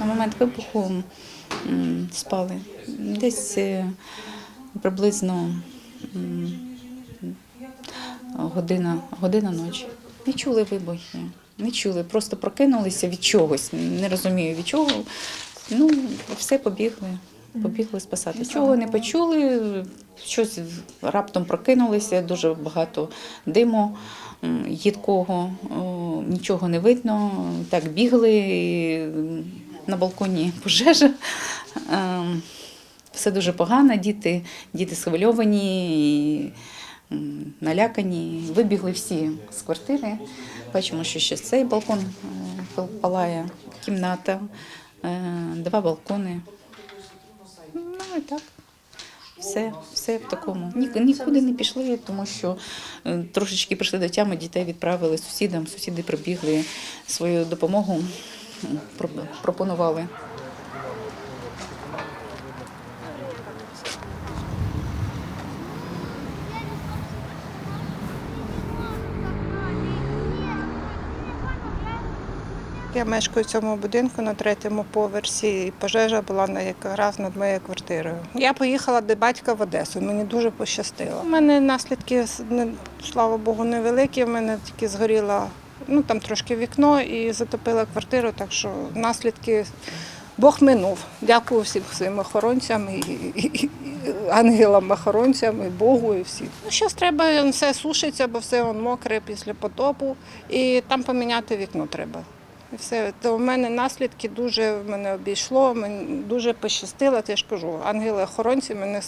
На момент вибуху спали десь е, приблизно година, година ночі. Не чули вибухи, не чули, просто прокинулися від чогось, не розумію від чого. Ну, все побігли, побігли спасати. Нічого не почули, щось раптом прокинулися, дуже багато диму їдкого, нічого не видно. Так бігли, на балконі пожежа. Ем, Все дуже погано, діти, діти схвильовані, налякані. Вибігли всі з квартири. Бачимо, що ще цей балкон е, палає, кімната, е, два балкони. Ну і так. Все, все в такому. Ні- Нікуди не пішли, тому що е, трошечки прийшли до тями, дітей відправили сусідам. Сусіди прибігли свою допомогу, пропонували. Я мешкаю в цьому будинку на третьому поверсі, і пожежа була на якраз над моєю квартирою. Я поїхала до батька в Одесу. Мені дуже пощастило. У мене наслідки, слава Богу, невеликі. У мене тільки згоріло ну там трошки вікно і затопила квартиру, так що наслідки. Бог минув. Дякую всім своїм охоронцям, і, і, і, і ангелам-охоронцям, і Богу, і всім. Ну, зараз треба все сушиться, бо все он мокре після потопу, і там поміняти вікно треба. І все. То в мене наслідки дуже в мене обійшло, мені дуже пощастило, я ж кажу, ангели-охоронці мене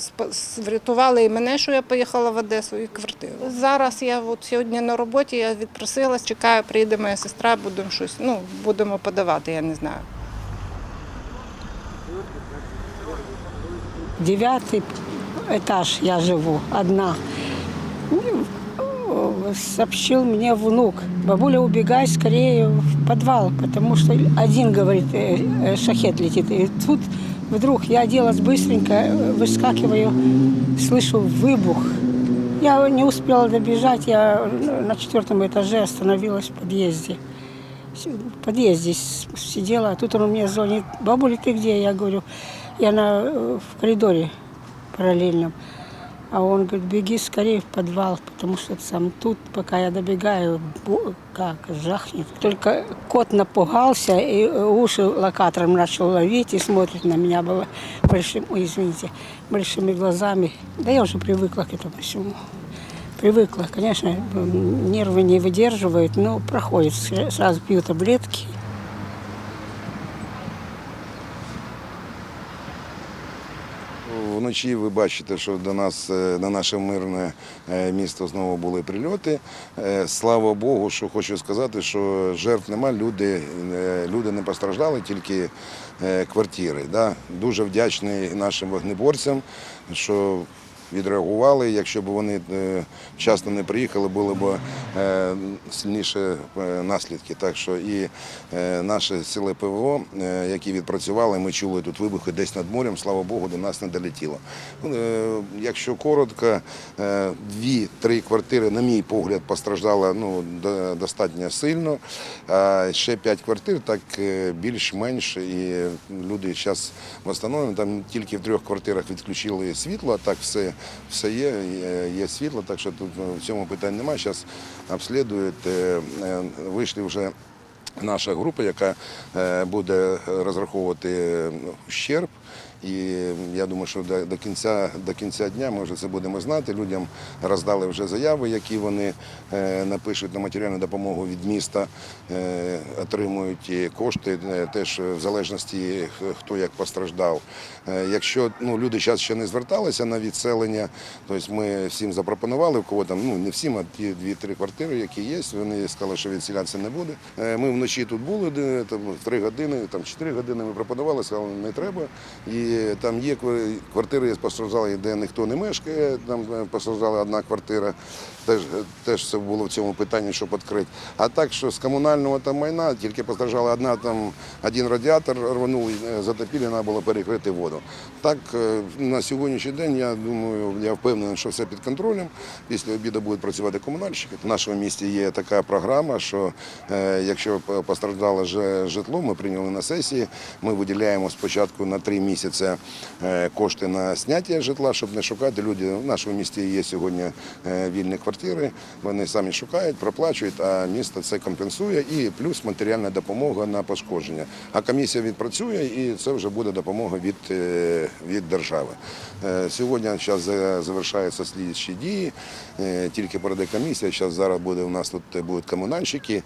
врятували і мене, що я поїхала в Одесу, і квартиру. Зараз я от сьогодні на роботі, я відпросилась, чекаю, приїде моя сестра, будемо щось, ну, будемо подавати, я не знаю. Девятый этаж я живу, одна. Сообщил мне внук, бабуля, убегай скорее в подвал, потому что один, говорит, э, э, шахет летит. И тут вдруг я оделась быстренько, э, выскакиваю, слышу выбух. Я не успела добежать, я на четвертом этаже остановилась в подъезде. В подъезде сидела, а тут он мне звонит, бабуля, ты где? Я говорю, я на, в коридоре параллельном. А он говорит, беги скорее в подвал, потому что сам тут, пока я добегаю, бу- как жахнет. Только кот напугался и э, уши локатором начал ловить и смотрит на меня было большим, ой, извините, большими глазами. Да я уже привыкла к этому всему. Привыкла, конечно, м, нервы не выдерживают, но проходит. С- Сразу пью таблетки. Вночі ви бачите, що до нас е, на наше мирне е, місто знову були прильоти. Е, Слава Богу, що хочу сказати, що жертв нема, люди, люди не постраждали, тільки квартири. Да? Дуже вдячний нашим вогнеборцям, що відреагували. Якщо б вони е, вчасно не приїхали, були б е, сильніші е, наслідки. Так що і е, наші сили ПВО, які відпрацювали, ми чули тут вибухи десь над морем, слава Богу, до нас не долетіло. Е, Якщо коротко, дві-три квартири, на мій погляд, постраждали ну, до- достатньо сильно. А ще п'ять квартир так більш-менш, і люди зараз встановлені. Там тільки в трьох квартирах відключили світло, а так все, все є, є, світло, так що тут ну, в цьому питань немає. Зараз обслідують, е, е, вийшли вже. Наша група, яка е, буде розраховувати е, ущерб. І я думаю, що до, до кінця до кінця дня ми вже це будемо знати. Людям роздали вже заяви, які вони е, напишуть на матеріальну допомогу від міста, е, отримують кошти, е, теж в залежності хто як постраждав. Е, якщо ну, люди зараз ще не зверталися на відселення, тобто ми всім запропонували, в кого там ну не всім, а ті дві-три квартири, які є. Вони сказали, що відселятися не буде. Е, Ми вночі тут були там, три години, там чотири години ми пропонували, сказали, не треба. І там є квар- квартири постраждали, де ніхто не мешкає. Там е, постраждала одна квартира. Теж, теж це було в цьому питанні, щоб відкрити. А так, що з комунального там майна тільки постраждала одна там один радіатор рванув, е, затопили, треба було перекрити воду. Так, е, на сьогоднішній день я думаю, я впевнений, що все під контролем. Після обіду будуть працювати комунальщики. В нашому місті є така програма, що е, якщо постраждало житло, ми прийняли на сесії. Ми виділяємо спочатку на три місяці е, кошти на зняття житла, щоб не шукати. Люди в нашому місті є сьогодні е, вільні квартири. Вони самі шукають, проплачують, а місто це компенсує і плюс матеріальна допомога на пошкодження. А комісія відпрацює і це вже буде допомога від, е, від держави. Сьогодні зараз завершаються слідчі дії. Тільки перейде комісія. Зараз зараз буде у нас тут будуть комунальщики.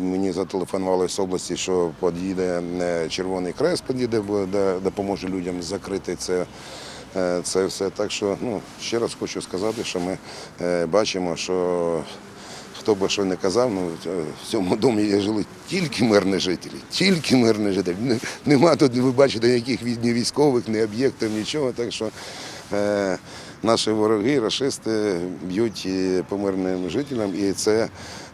Мені зателефонували з області, що під'їде Червоний Хрест, під'їде, буде, допоможе людям закрити це. е, Це все так, що ну ще раз хочу сказати, що ми е, бачимо, що хто би що не казав, ну в цьому домі жили тільки мирні жителі, тільки мирні жителі. Нема тут, ви бачите, ніяких ні військових, ні об'єктів, нічого. Так що е, наші вороги, расисти б'ють по мирним жителям, і це,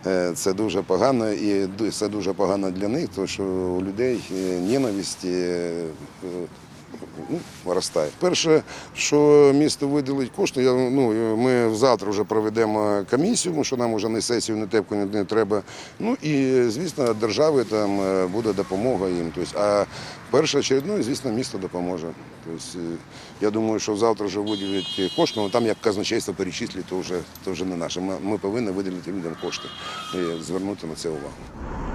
е, це дуже погано, і це дуже погано для них, тому що у людей ненависть. е, ну, виростає. Перше, що місто виділить кошти, я, ну, ми завтра вже проведемо комісію, тому що нам вже не сесію, не тепку не, треба. Ну і, звісно, держави там е, буде допомога їм. Тобто, а перше очередно, звісно, місто допоможе. Тобто, е, я думаю, що завтра вже виділять кошти, ну там як казначейство перечислить, то вже, то вже не наше. Ми, ми повинні виділити людям кошти і звернути на це увагу.